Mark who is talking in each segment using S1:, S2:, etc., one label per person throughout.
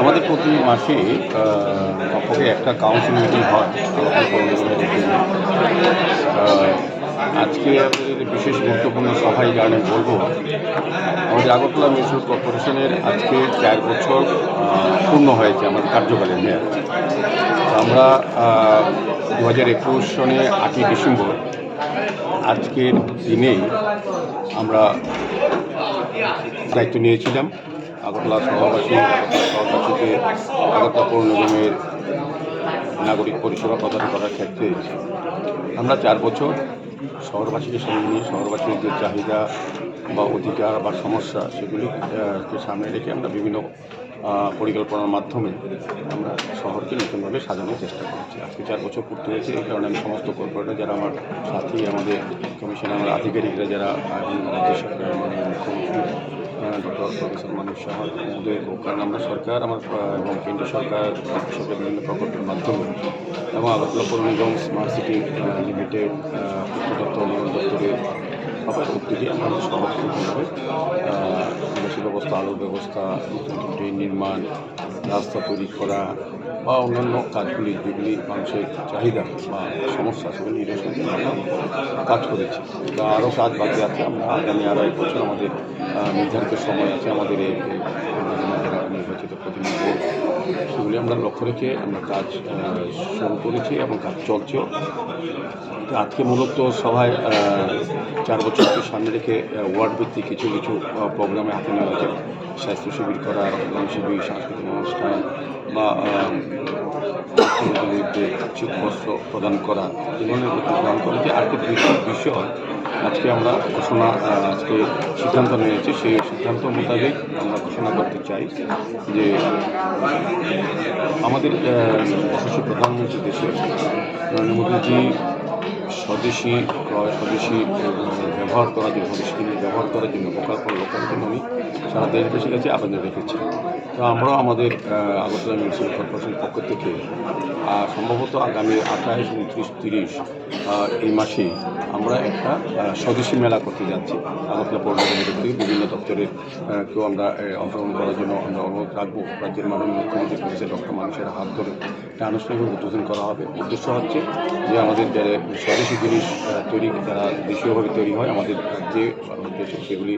S1: আমাদের প্রতি মাসে কমপক্ষে একটা কাউন্সিল মিটিং হয়। আজকে আমাদের বিশেষ গুরুত্বপূর্ণ সভায় কারণে বলব, আমাদের আগরতলা মিউনিসিপ্যাল কর্পোরেশনের আজকে চার বছর পূর্ণ হয়েছে আমাদের কার্যকালের মেয়াদ। আমরা দু হাজার একুশ সনে আটই ডিসেম্বর আজকের দিনেই আমরা দায়িত্ব নিয়েছিলাম। আগরতলা শহরবাসী, শহরবাসীকে আগরতলা পৌর নিগমের নাগরিক পরিষেবা প্রদান করার ক্ষেত্রে আমরা চার বছর শহরবাসীকে সঙ্গে নিয়ে, শহরবাসীর যে চাহিদা বা অধিকার বা সমস্যা সেগুলিকে সামনে রেখে আমরা বিভিন্ন পরিকল্পনার মাধ্যমে আমরা শহরকে নতুনভাবে সাজানোর চেষ্টা করছি। আজকে চার বছর পূর্তি হয়েছে, এই কারণে আমি সমস্ত কর্পোরেটর, যারা আমার সাথী, আমাদের কমিশনের আমার আধিকারিকরা, যারা রাজ্য সরকারের মাননীয় মুখ্যমন্ত্রী ডক্টর প্রফেসর মানুষ মহোদয় কারণ আমরা সরকার, আমার এবং কেন্দ্রীয় সরকার সরকার বিভিন্ন প্রকল্পের মাধ্যমে এবং আগরতলা পৌর নিগম স্মার্ট সিটি লিমিটেড দপ্তর নিয়ম সবার উদ্যোগে, আমাদের সমর্থন হবে। আবাসিক ব্যবস্থা আলোর ব্যবস্থা ড্রেন নির্মাণ, রাস্তা তৈরি করা বা অন্যান্য কাজগুলি যেগুলি মানুষের চাহিদা বা সমস্যা, সেগুলি নিরসন কাজ করেছি। বা আরও কাজ বাকি আছে। আমরা আগামী এক বছর আমাদের নির্ধারিত সময় আছে আমাদের সেগুলি আমরা লক্ষ্য রেখে আমরা কাজ শুরু করেছি এবং কাজ চলছেও আজকে মূলত সভায় চার বছরকে সামনে রেখে ওয়ার্ড ভিত্তিক কিছু কিছু প্রোগ্রামে হাতে নেওয়া হয়েছে। স্বাস্থ্য শিবির করা, রক্তদান শিবির, সাংস্কৃতিক অনুষ্ঠান বা শীতবস্ত্র প্রদান করা এই ধরনের গ্রহণ করেছে আর বিশেষ বিষয় আজকে আমরা ঘোষণা আজকে সিদ্ধান্ত নিয়েছি। সেই সিদ্ধান্ত মোতাবেক আমরা ঘোষণা করতে চাই যে আমাদের প্রধানমন্ত্রী দেশের নরেন্দ্র মোদীজি স্বদেশি ক্রয়, স্বদেশি ব্যবহার করার জন্য স্বদেশি জিনিস ব্যবহার করার জন্য লোকাল ফর লোকাল জন্য উনি সারা দেশবাসীর কাছে আবেদন রেখেছেন তো আমরাও আমাদের আগরতলা মিউনিসিপ্যাল কর্পোরেশনের পক্ষ থেকে সম্ভবত আগামী আঠাশ উনত্রিশ তিরিশ এই মাসে আমরা একটা স্বদেশি মেলা করতে যাচ্ছি। আগরতলা পৌর থেকে বিভিন্ন দপ্তরের কেউ আমরা অংশগ্রহণ করার জন্য আমরা অনুরোধ রাখব। রাজ্যের মাননীয় মুখ্যমন্ত্রী প্রফেসর ডক্টর মানুষের হাত ধরে এটা আনুষ্ঠানিকভাবে উদ্বোধন করা হবে। উদ্দেশ্য হচ্ছে যে আমাদের যারা স্বদেশি জিনিস তৈরি যারা দেশীয়ভাবে তৈরি হয়, আমাদের যে দেশে সেগুলি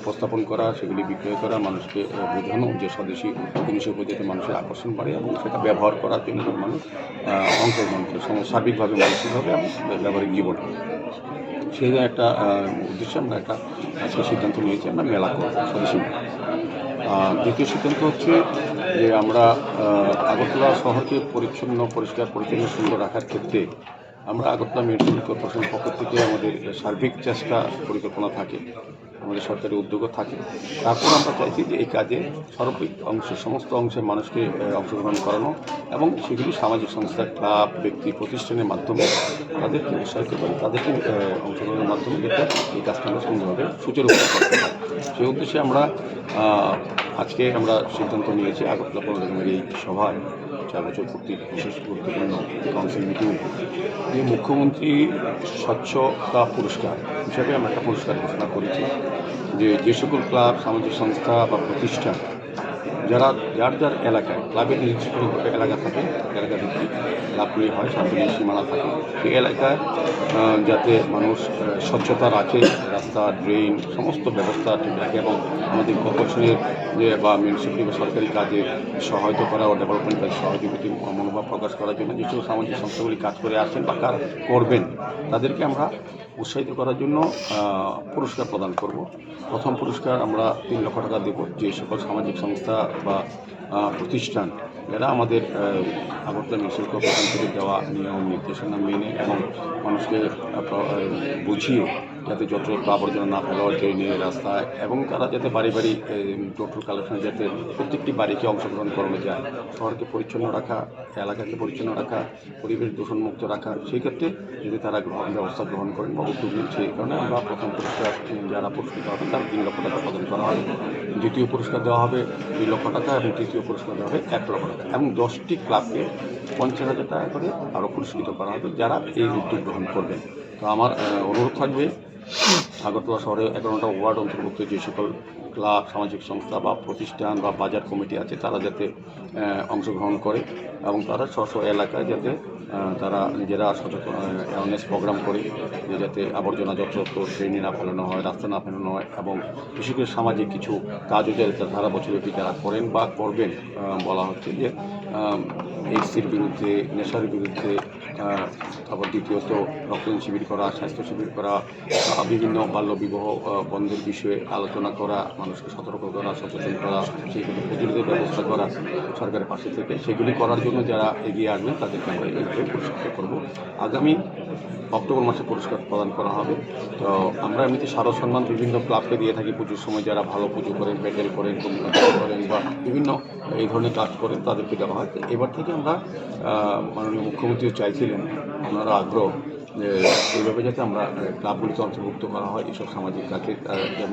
S1: উপস্থাপন করা, সেগুলি বিক্রয় করা, মানুষকে বোঝানো, যে স্বদেশি জিনিসের উপর যাতে মানুষের আকর্ষণ বাড়ে এবং সেটা ব্যবহার করার জন্য মানুষ অংশগ্রহণ করে সার্বিকভাবে মানসিকভাবে এবং ব্যবহারিক জীবনে। সেই একটা উদ্দেশ্যে আমরা একটা সিদ্ধান্ত নিয়েছি আমরা মেলা করব স্বদেশী দ্বিতীয় সিদ্ধান্ত হচ্ছে যে আমরা আগরতলা শহরকে পরিচ্ছন্ন, পরিষ্কার, পরিচ্ছন্ন, সুন্দর রাখার ক্ষেত্রে আমরা আগরতলা মিউনিসিপ্যাল কর্পোরেশনের পক্ষ থেকে আমাদের সার্বিক চেষ্টা পরিকল্পনা থাকে, আমাদের সরকারি উদ্যোগও থাকে। তারপর আমরা চাইছি যে এই কাজে সর্বিক অংশে, সমস্ত অংশের মানুষকে অংশগ্রহণ করানো এবং সেগুলি সামাজিক সংস্থা, ক্লাব, ব্যক্তি, প্রতিষ্ঠানের মাধ্যমে তাদেরকে উৎসাহিত করে, তাদেরকে অংশগ্রহণের মাধ্যমে যাতে এই কাজটা আমরা সুন্দরভাবে পারি। সেই উদ্দেশ্যে আমরা আজকে আমরা সিদ্ধান্ত নিয়েছি আগরতলা পৌর নিগমের এই সভায় আলোচনা করতে বিশেষ গুরুত্বপূর্ণ কাউন্সিল মিটিং যে মুখ্যমন্ত্রী স্বচ্ছতা পুরস্কার হিসাবে আমরা একটা পুরস্কার ঘোষণা করেছি যে যে সকল ক্লাব সামাজিক সংস্থা বা প্রতিষ্ঠান যারা যার যার এলাকায়, ক্লাবের নির্দিষ্ট কোনো এলাকা থাকে, এলাকা ভিত্তিক ক্লাবগুলি হয়, সার্বজনীন সীমানা থাকে। সেই এলাকায় যাতে মানুষ স্বচ্ছতা রাখে রাস্তা, ড্রেন, সমস্ত ব্যবস্থা ঠিক রাখে এবং আমাদের কর্পোরেশনের যে বা মিউনিসিপ্যালিটি বা সরকারি কাজে সহায়তা করা ও ডেভেলপমেন্ট কাজে সহযোগিতা মনোভাব প্রকাশ করার জন্য যেসব সামাজিক সংস্থাগুলি কাজ করে আসছেন বা করবেন, তাদেরকে আমরা উৎসাহিত করার জন্য পুরস্কার প্রদান করব। প্রথম পুরস্কার আমরা তিন লক্ষ টাকা দেব যে সকল সামাজিক সংস্থা বা প্রতিষ্ঠান যারা আমাদের আগরতলা মিউনিসিপ্যাল কর্পোরেশন থেকে দেওয়া নিয়ম, নির্দেশনা মেনে এবং মানুষকে বুঝিয়ে যাতে যত আবর্জনা না ফেলা হয়, ট্রেনে, রাস্তায় এবং তারা যাতে বাড়ি বাড়ি টোটাল কালেকশন যাতে প্রত্যেকটি বাড়িকে অংশগ্রহণ করানো যায়। শহরকে পরিচ্ছন্ন রাখা, এলাকাকে পরিচ্ছন্ন রাখা, পরিবেশ দূষণমুক্ত রাখা, সেই ক্ষেত্রে যদি তারা গ্রহণ, ব্যবস্থা গ্রহণ করেন, বা উদ্যোগ নেন সেই কারণে আমরা প্রথম পুরস্কার যারা পুরস্কৃত হবেন তারা তিন লক্ষ টাকা প্রদান করা হবে। দ্বিতীয় পুরস্কার দেওয়া হবে দুই লক্ষ টাকা এবং তৃতীয় পুরস্কার দেওয়া হবে এক লক্ষ টাকা এবং দশটি ক্লাবকে পঞ্চাশ হাজার টাকা করে আরও পুরস্কৃত করা হবে যারা এই উদ্যোগ গ্রহণ করবেন। তো আমার অনুরোধ থাকবে আগরতলা শহরে এগারোটা ওয়ার্ড অন্তর্ভুক্ত যে সকল ক্লাব, সামাজিক সংস্থা বা প্রতিষ্ঠান বা বাজার কমিটি আছে, তারা যাতে অংশগ্রহণ করে এবং তারা স্ব এলাকায় যাতে তারা নিজেরা সচেতন অ্যাওয়ারনেস প্রোগ্রাম করে যে যাতে আবর্জনা যত্রতত্র ট্রেনে না ফেলানো হয়, রাস্তা না ফেলানো হয় এবং বিশেষ করে সামাজিক কিছু কাজও যাতে তারা বছরব্যাপী যারা করেন বা করবেন বলা হচ্ছে যে এইডসের বিরুদ্ধে, নেশার বিরুদ্ধে তারপর দ্বিতীয়ত রক্তদান শিবির করা, স্বাস্থ্য শিবির করা বিভিন্ন বাল্যবিবাহ বন্ধের বিষয়ে আলোচনা করা, মানুষকে সতর্ক করা, সচেতন করা সেইগুলি প্রতিরোধের ব্যবস্থা করা সরকারের পাশে থেকে। সেগুলি করার জন্য যারা এগিয়ে আসবেন, তাদেরকে আমরা এইভাবে পুরস্কৃত করব। আগামী অক্টোবর মাসে পুরস্কার প্রদান করা হবে। তো আমরা এমনিতে স্মারক সম্মান বিভিন্ন ক্লাবকে দিয়ে থাকি। পুজোর সময় যারা ভালো পুজো করেন, প্যান্ডেল করেন করেন বা বিভিন্ন এই ধরনের কাজ করেন তাদেরকে দেওয়া হয়। এবার থেকে আমরা মাননীয় মুখ্যমন্ত্রীও চাইছিলেন ওনারা আগ্রহ যে এইভাবে যাতে আমরা আহ, ক্লাবগুলিকে অন্তর্ভুক্ত করা হয় এইসব সামাজিক কাজে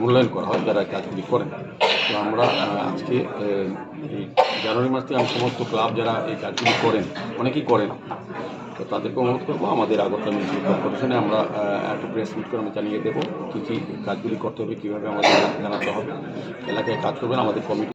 S1: মূল্যায়ন করা হয় যারা কাজগুলি করেন। তো আমরা আজকে এই জানুয়ারি মাস থেকে আমি সমস্ত ক্লাব যারা এই কাজগুলি করেন অনেকেই করেন তো তাদেরকে অনুরোধ করব আমাদের আগরতলা মিউনিসিপাল কর্পোরেশনে আমরা একটা প্রেস মিট করে আমি জানিয়ে দেবো কী কী কাজগুলি করতে হবে কীভাবে আমাদের জানাতে হবে। এলাকায় কাজ করবেন আমাদের কমিটি